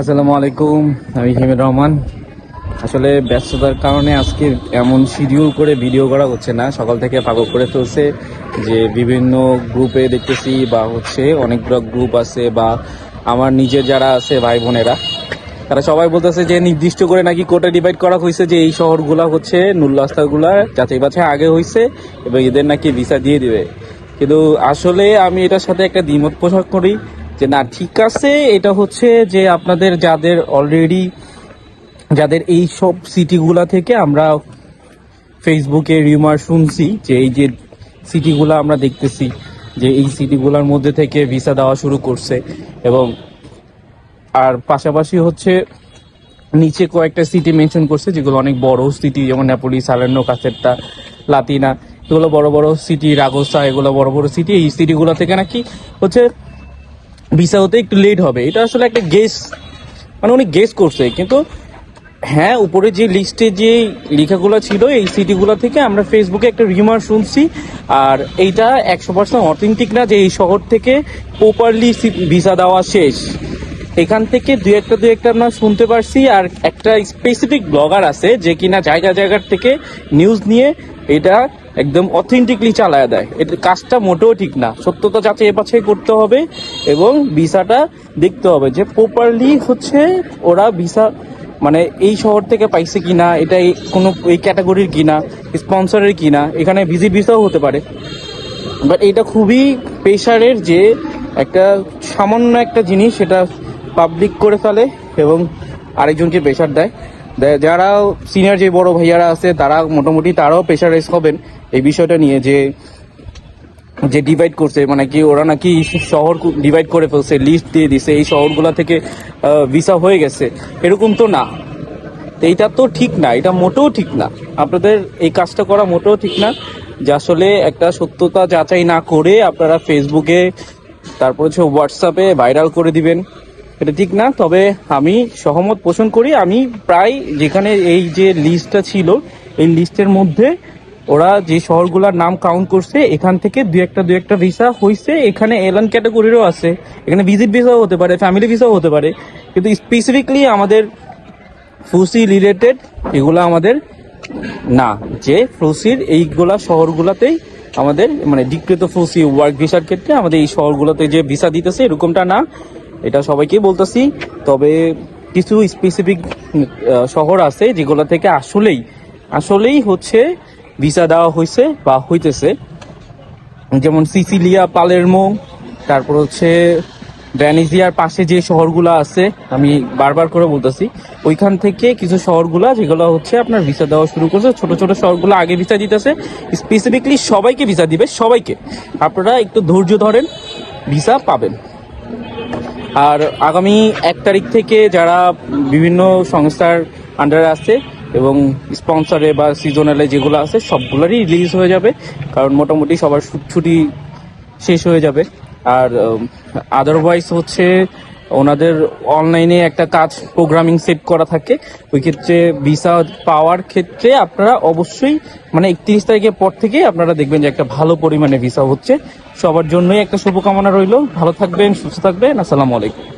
আসসালামু আলাইকুম, আমি হিমের রহমান। আসলে ব্যস্ততার কারণে আজকে এমন শিডিউল করে ভিডিও করা হচ্ছে না। সকাল থেকে পাগল করে ফেলছে যে বিভিন্ন গ্রুপে দেখতেছি বা হচ্ছে অনেকগুলো গ্রুপ আছে বা আমার নিজের যারা আছে ভাই বোনেরা, তারা সবাই বলতেছে যে নির্দিষ্ট করে নাকি কোটা ডিভাইড করা হয়েছে যে এই শহরগুলা হচ্ছে নুল্লাস্তাগুলা যাচাই বাছাই আগে হয়েছে এবং এদের নাকি ভিসা দিয়ে দিবে। কিন্তু আসলে আমি এটার সাথে একটা দ্বিমত পোষণ করি যে না, ঠিক আছে, এটা হচ্ছে যে আপনাদের যাদের অলরেডি যাদের এই সব সিটিগুলা থেকে আমরা ফেসবুকে রিউমার শুনছি যে এই যে সিটিগুলো আমরা দেখতেছি, যে এই সিটিগুলোর মধ্যে থেকে ভিসা দেওয়া শুরু করছে এবং আর পাশাপাশি হচ্ছে নিচে কয়েকটা সিটি মেনশন করছে, যেগুলো অনেক বড় সিটি যেমন নেপোলি সালেন্নো কাসেট্টা লাতিনা এগুলো বড় বড় সিটি রাগোসা এগুলো বড় বড় সিটি এই সিটিগুলো থেকে নাকি হচ্ছে ভিসা হতে একটু লেট হবে। এটা আসলে একটা গেস মানে উনি গেস করছে, কিন্তু হ্যাঁ উপরে যে লিস্টে যে লেখাগুলো ছিল, এই সিটিগুলো থেকে আমরা ফেসবুকে একটা রিমার শুনছি। আর এইটা একশো পার্সেন্ট অথেন্টিক না যে এই শহর থেকে প্রপারলি ভিসা দেওয়া শেষ। এখান থেকে দু একটা দু একটা আমরা শুনতে পারছি। আর একটা স্পেসিফিক ব্লগার আছে যে কিনা জায়গা, জায়গার থেকে নিউজ নিয়ে এটা একদম অথেন্টিকলি চালায় দেয়। এটা কাজটা মোটেও ঠিক না। সত্যতা যাচাই বাছাই করতে হবে এবং ভিসাটা দেখতে হবে যে প্রপারলি হচ্ছে ওরা ভিসা মানে এই শহর থেকে পাইছে কিনা, এটা কোনো এই ক্যাটাগরির কিনা স্পন্সরের কিনা, এখানে ভিজিট ভিসাও হতে পারে। বাট এটা খুবই প্রেশারের যে একটা সামান্য একটা জিনিস সেটা পাবলিক করে ফেলে এবং আরেকজনকে প্রেশার দেয়। যারা সিনিয়র যে বড় ভাইয়ারা আছে তারা মোটামুটি তারাও প্রেশারাইজ হবেন এই বিষয়টা নিয়ে যে যে ডিভাইড করছে মানে কি ওরা নাকি শহর ডিভাইড করে ফেলছে লিস্ট দিয়ে দিছে, এই শহরগুলা থেকে ভিসা হয়ে গেছে। এরকম তো না। তো এইটা তো ঠিক না, এটা মোটেও ঠিক না। আপনাদের এই কাজটা করা মোটেও ঠিক না, যে আসলে একটা সত্যতা যাচাই না করে আপনারা ফেসবুকে তারপর হচ্ছে হোয়াটসঅ্যাপে ভাইরাল করে দিবেন। এটা ঠিক না, তবে আমি সহমত পোষণ করি। আমি প্রায় যেখানে এই যে লিস্টটা ছিল, এই লিস্টের মধ্যে ওরা যে শহরগুলোর নাম কাউন্ট করছে, এখান থেকে দু একটা দু একটা ভিসা হয়েছে এখানে এলান ক্যাটাগরিরও আছে, এখানে ভিজিট ভিসাও হতে পারে ফ্যামিলি ভিসাও হতে পারে। কিন্তু স্পেসিফিকলি আমাদের ফুসি রিলেটেড এগুলো আমাদের না। যে ফুসির এইগুলা শহরগুলোতেই আমাদের মানে ডিক্রেত ফুসি ওয়ার্ক ভিসার ক্ষেত্রে আমাদের এই শহরগুলোতে যে ভিসা দিতেছে, এরকমটা না। এটা সবাইকে বলতেছি, তবে কিছু স্পেসিফিক শহর আছে যেগুলো থেকে আসলেই আসলেই হচ্ছে ভিসা দেওয়া হয়েছে বা হইতেছে। যেমন সিসিলিয়া, পালেরমো, তারপর হচ্ছে ভ্যানিজিয়ার পাশে যে শহরগুলো আছে, আমি বারবার করে বলতেছি, ওইখান থেকে কিছু শহরগুলো যেগুলো হচ্ছে আপনার ভিসা দেওয়া শুরু করছে, ছোট ছোট শহরগুলো আগে ভিসা দিতেছে স্পেসিফিকলি সবাইকে ভিসা দিবে, সবাইকে। আপনারা একটু ধৈর্য ধরেন ভিসা পাবেন। আর আগামী এক তারিখ থেকে যারা বিভিন্ন সংস্থার আন্ডারে আছে এবং স্পন্সরে বা সিজনালে যেগুলো আছে সবগুলোরই রিলিজ হয়ে যাবে, কারণ মোটামুটি সবার ছুটি শেষ হয়ে যাবে। আর আদারওয়াইজ হচ্ছে ওনাদের অনলাইনে একটা কাজ প্রোগ্রামিং সেট করা থাকে। ওই ক্ষেত্রে ভিসা পাওয়ার ক্ষেত্রে আপনারা অবশ্যই মানে একত্রিশ তারিখের পর থেকে আপনারা দেখবেন যে একটা ভালো পরিমাণে ভিসা হচ্ছে। সবার জন্যই একটা শুভকামনা রইল। ভালো থাকবেন, সুস্থ থাকবেন। আসসালামু আলাইকুম।